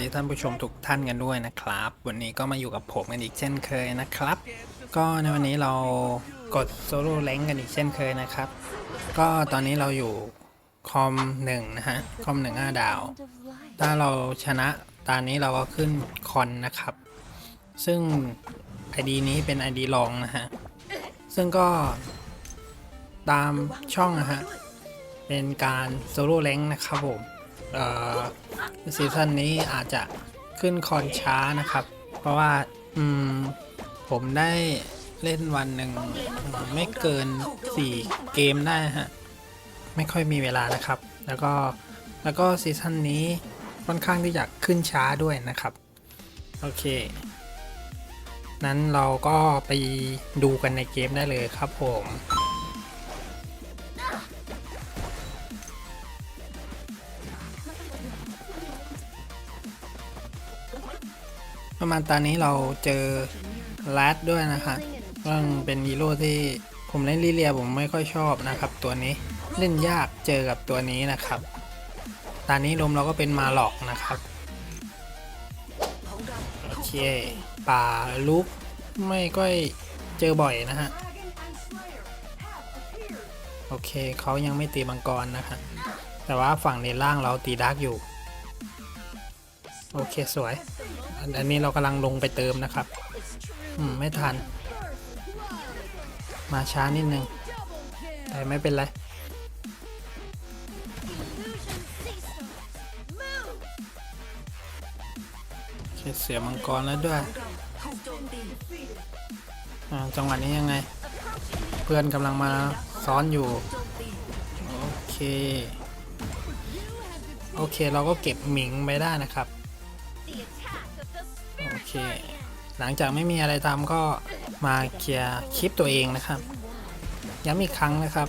ดีท่านผู้ชมทุกท่านกันด้วยนะครับ วันนี้ก็มาอยู่กับผมกันอีกเช่นเคยนะครับ ก็ในวันนี้เรากดโซโล่แรงกันอีกเช่นเคยนะครับ ก็ตอนนี้เราอยู่คอมหนึ่งนะฮะ คอมหนึ่งห้าดาว ถ้าเราชนะตอนนี้เราก็ขึ้นคอนนะครับ ซึ่ง ID นี้เป็น ID รองนะฮะ ซึ่งก็ตามช่องนะฮะ เป็นการโซโล่แรงนะครับผม ซีซั่นนี้อาจจะขึ้นคอนช้านะครับ เพราะว่าอืมผมได้เล่นวันหนึ่งไม่เกิน 4 เกมได้ฮะ ไม่ค่อยมีเวลานะครับ แล้วก็แล้วก็ซีซั่นนี้ค่อนข้างที่จะขึ้นช้าด้วยนะครับ โอเค นั้นเราก็ไปดูกันในเกมได้เลยครับผม ประมาณตอนนี้เราเจอแรดด้วยนะคะซึ่งเป็นฮีโร่ที่ผมเล่นลิเลียผมไม่ค่อยชอบนะครับ ตัวนี้เล่นยากเจอกับตัวนี้นะครับตอนนี้ลมเราก็เป็นมาหลอกนะครับโอเคป่าลุกไม่ค่อยเจอบ่อยนะฮะโอเคเขายังไม่ตีมังกรนะฮะแต่ว่าฝั่งในล่างเราตีดาร์กอยู่ โอเคสวย อันนี้เรากำลังลงไปเติมนะครับ อืม ไม่ทัน มาช้านิดนึง แต่ไม่เป็นไรเคเสียมังกรแล้วด้วยอ่าจังหวะนี้ยังไง เพื่อนกำลังมาซ้อนอยู่ โอเค โอเคเราก็เก็บหมิงไปได้นะครับ หลังจากไม่มีอะไรทำก็มาเคลียร์คลิปตัวเองนะครับ ย้ำอีกครั้งนะครับ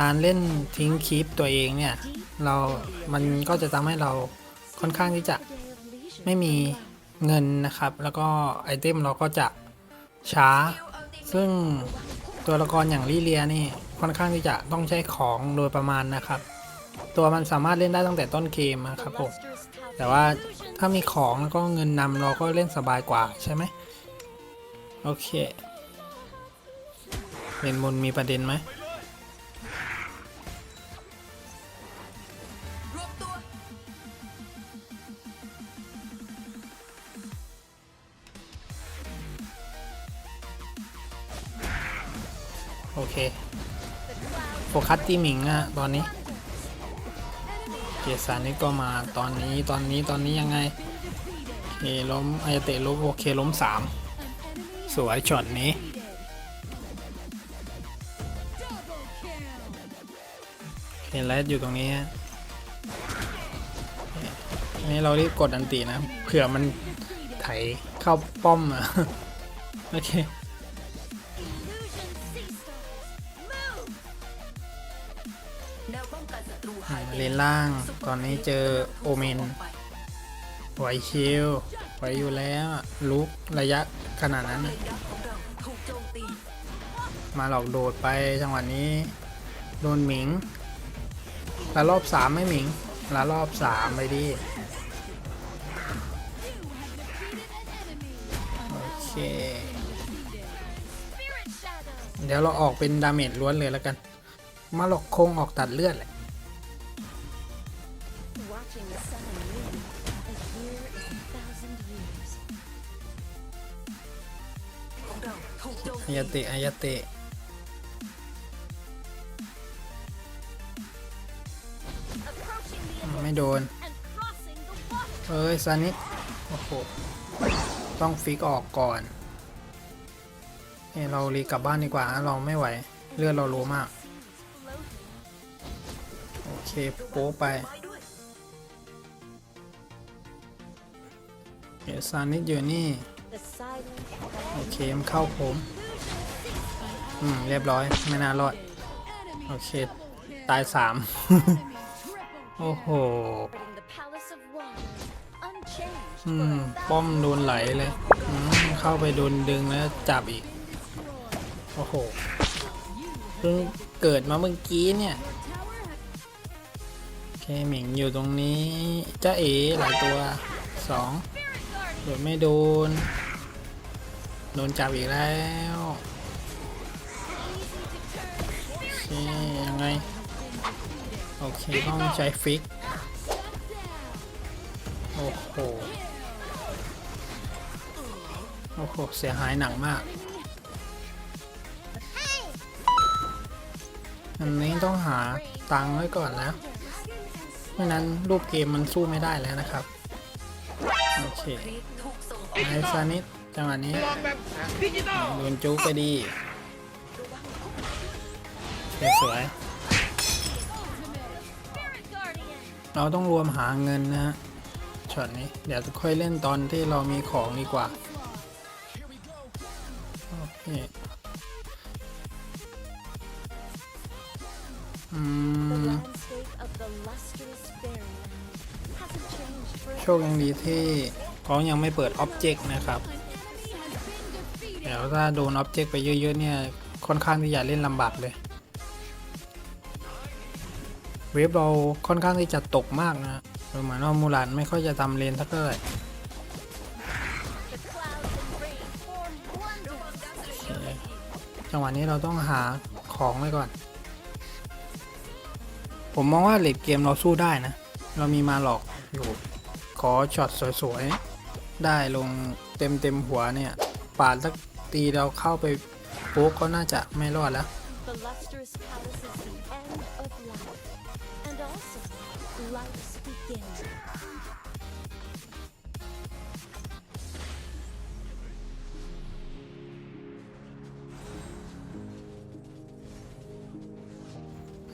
การเล่นทิ้งคลิปตัวเองเนี่ยเรา มันก็จะทำให้เราค่อนข้างที่จะไม่มีเงินนะครับ แล้วก็ไอเทมเราก็จะช้า ซึ่งตัวละครอย่างลิเลียนี่ค่อนข้างที่จะต้องใช้ของโดยประมาณนะครับ ตัวมันสามารถเล่นได้ตั้งแต่ต้นเกมนะครับผมแต่ว่า ถ้ามีของแล้วก็เงินนำเราก็เล่นสบายกว่าใช่ไหมโอเคเล่นบนมีประเด็นไหมโอเค โฟกัสที่หมิงอะตอนนี้ เกียรติสานี่ก็มาตอนนี้ตอนนี้ตอนนี้ยังไงเคล้มอายเตะล้มโอเคล้มสามสวยช็อตนี้เห็นแล้วอยู่ตรงนี้ฮะอันนี้เรารีบกดอันตีนะเผื่อมันไถเข้าป้อมอะโอเค เลนล่าง ตอนนี้เจอโอเมนไหวชิลไหวอยู่แล้วลุกระยะขนาดนั้น มาหลอกโดดไปจังหวะนี้ โดนหมิงล้วรอบสามไม่หมิงล้วรอบสามไปดิโอเค เดี๋ยวเราออกเป็นดาเมจล้วนเลยแล้วกัน มาหลอกคงออกตัดเลือดแหละายาเตะอายาเตะ Approaching the ไม่โดน and crossing the water. เอ้ยซานิโอ้โหต้องฟิกออกก่อนเอ้ยเรารีกลับบ้านดีกว่านะเราไม่ไหว เลือดเราโลมาก โอเคโป๊ไปเดี๋ยวซานิอยู่นี่ The silent โอเคมันเข้าผม อืม เรียบร้อย ไม่น่ารอด โอเค ตายสาม โอ้โห อืม ป้อมโดนไหลเลยอืมเข้าไปโดนดึงแล้วจับอีก โอ้โห เพิ่งเกิดมาเมื่อกี้เนี่ย โอเคหมิงอยู่ตรงนี้จ้าเอ๋หลายตัวสองโดนไม่โดน โดนจับอีกแล้ว เคยังไง โอเคต้องใช้ฟิก โอ้โห โอ้โห เสียหายหนักมาก อันนี้ต้องหาตังค์ไว้ก่อนนะไม่นั้นรูปเกมมันสู้ไม่ได้แล้วนะครับ โอเคไอซานิดจังหวะนี้โดนจุกไปดี สวย เราต้องรวมหาเงินนะฮะช็อตนี้ เดี๋ยวจะค่อยเล่นตอนที่เรามีของดีกว่า โอเค อืมโชคยังดีที่เขายังไม่เปิดอ็อบเจกต์นะครับ เดี๋ยวถ้าโดนอ็อบเจกต์ไปเยอะๆเนี่ย ค่อนข้างที่จะเล่นลำบากเลย เวฟเราค่อนข้างที่จะตกมากนะเหมือนว่ามูลานไม่ค่อยจะทำเลนสักเท่าไหร่จังหวะนี้เราต้องหาของไว้ก่อน ผมมองว่าเลดเกมเราสู้ได้นะ เรามีมาหลอกอยู่ขอช็อตสวยๆ ได้ลงเต็มเต็มหัวเนี่ยปาดสักตีเราเข้าไปปุ๊กก็น่าจะไม่รอดแล้ว life's beginning.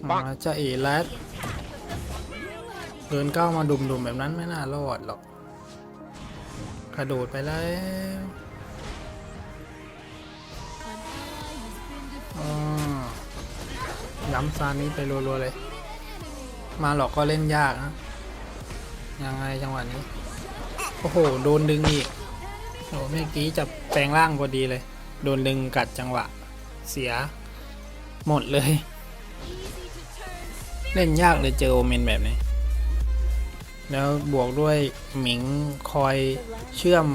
มาจะเอแลดเดินก้าวมาดุมๆแบบนั้นไม่น่ารอดหรอก กระโดดไปแล้วอ๋อย้ำซานี้ไปรัวๆเลย มาหลอกก็เล่นยากนะยังไงจังหวะนี้ โอ้โห โดนดึงอีกโอ้เมื่อกี้จะแปลงร่างพอดีเลย โดนดึงกัดจังหวะ เสีย หมดเลย เล่นยากเลยเจอโอเมนแบบนี้ แล้วบวกด้วยหมิงคอยเชื่อม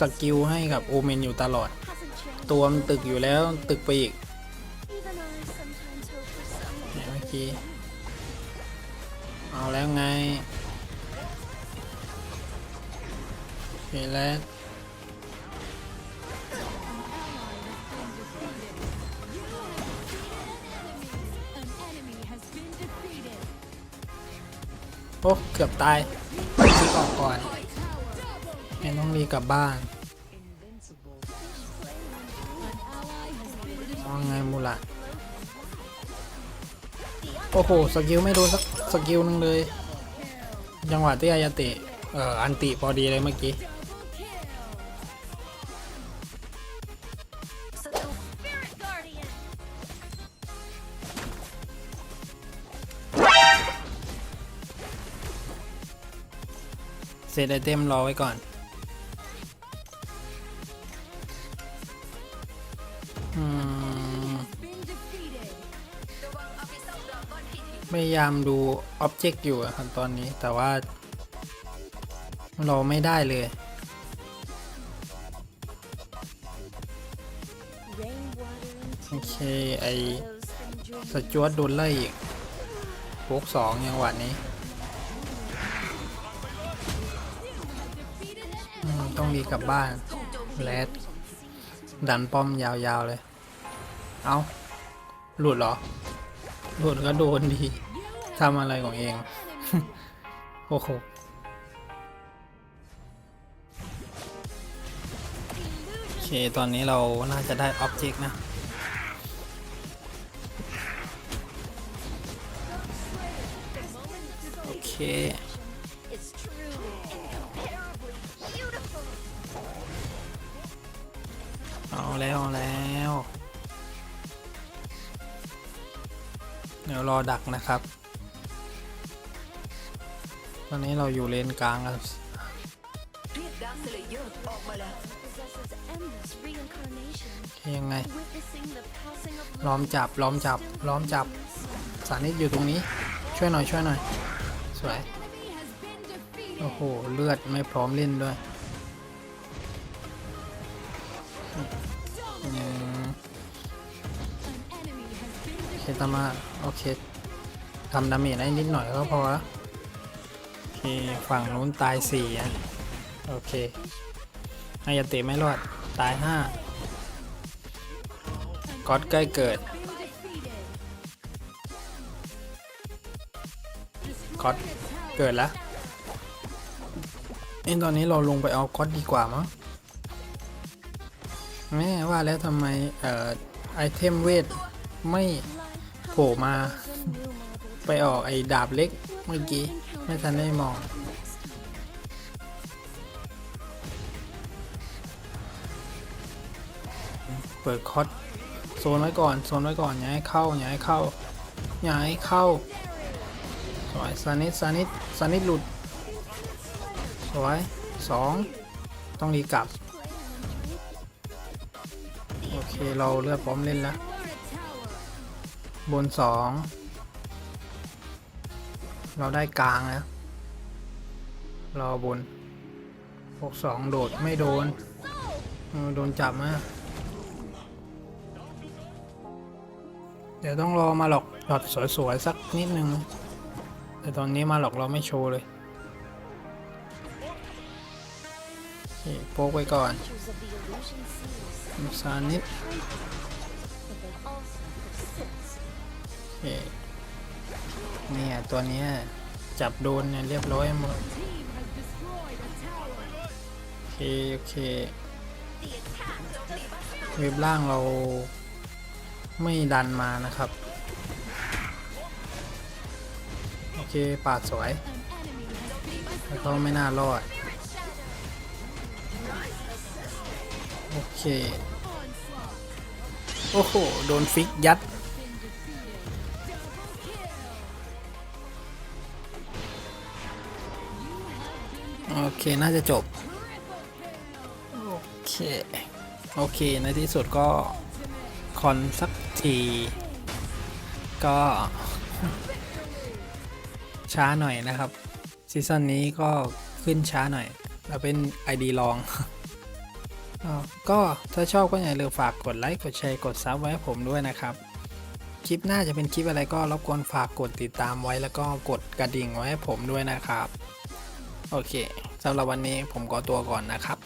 สกิลให้กับโอเมนอยู่ตลอด ตัวมันตึกอยู่แล้วตึกไปอีกเมื่อกี้ เอาแล้วไงเห็นแล้วโอ้ เกือบตายคิดออกก่อนไม่ต้องรีกลับบ้านเอาไงมูละโอ้โห สกิลไม่โดนสัก สกิลนึงเลย จังหวะที่อายาเตะเอ่ออันติพอดีเลยเมื่อกี้เสร็จเตไอเทมรอไว้ก่อนายามดูอ็อบเจกต์อยู่ครับตอนนี้แต่ว่า เราไม่ได้เลย โอเค ไอสจวตโดนไล่อีกโฟกสองยังหวะนี้ ต้องรีกลับบ้านแรดดันป้อมยาวๆเลย เอาหลุดเหรอ หลุดก็โดนดี ทำอะไรของเอง โอ้โหโอเค ตอนนี้เราน่าจะได้ออบเจกต์นะ โอเคเอาแล้วเอาแล้ว เดี๋ยวรอดักนะครับ อนนี้เราอยู่เลนกลางกัน Possesses endless reincarnation. ยังไง ล้อมจับ ล้อมจับ ล้อมจับ สานิทอยู่ตรงนี้ ช่วยหน่อย ช่วยหน่อย สวย โอ้โห เลือดไม่พร้อมเล่นด้วยเคตามา โอเค ทำดาเมจได้นิดหน่อยก็พอละโอเค ฝั่งนู้นตายสี่อะโอเคอายาเตะไม่รอด ตายห้าก๊อตใกล้เกิดก๊อตเกิดแล้วเอ้ยตอนนี้เราลงไปเอาก๊อตดีกว่ามั้งแม่ว่าแล้วทำไมเอ่อไอเทมเวทไม่โผล่มา ไปออกไอดาบเล็กเมื่อกี้ ไม่ทันได้มองเปิดคอตโซนไว้ก่อน โซนไว้ก่อนอย่าให้เข้าอย่าให้เข้าอย่าให้เข้าสวยซานิดซานิดซานิดหลุดสวยสองต้องรีกลับ โอเค เราเลือกพร้อมเล่นแล้ว บนสอง เราได้กลางแล้ว รอบนพวกสองโดดไม่โดน โดนจับมาเดี๋ยวต้องรอมาหลอกหลอดสวยๆ สักนิดนึง แต่ตอนนี้มาหลอกเราไม่โชว์เลยโอเคโป๊กไว้ก่อนซานิดโอเค เนี่ยตัวเนี้ยจับโดนเนี่ยเรียบร้อยหมดโอเคโอเคเว็บล่างเราไม่ดันมานะครับ โอเคปาดสวยแล้วก็ไม่น่ารอด โอเค โอ้โห โดนฟิกยัด โอเคน่าจะจบ โอเค โอเค ในที่สุดก็ คอนสักที ก็ ช้าหน่อยนะครับ ซีซั่นนี้ก็ขึ้นช้าหน่อยแล้วเป็น ID ลองก็ถ้าชอบก็อย่าลืมฝากกดไลค์ กดแชร์ กดซับไว้ให้ผมด้วยนะครับ คลิปหน้าจะเป็นคลิปอะไรก็รบกวนฝากกดติดตามไว้แล้วก็กดกระดิ่งไว้ให้ผมด้วยนะครับ โอเค สำหรับวันนี้ผมก็ตัวก่อนนะครับ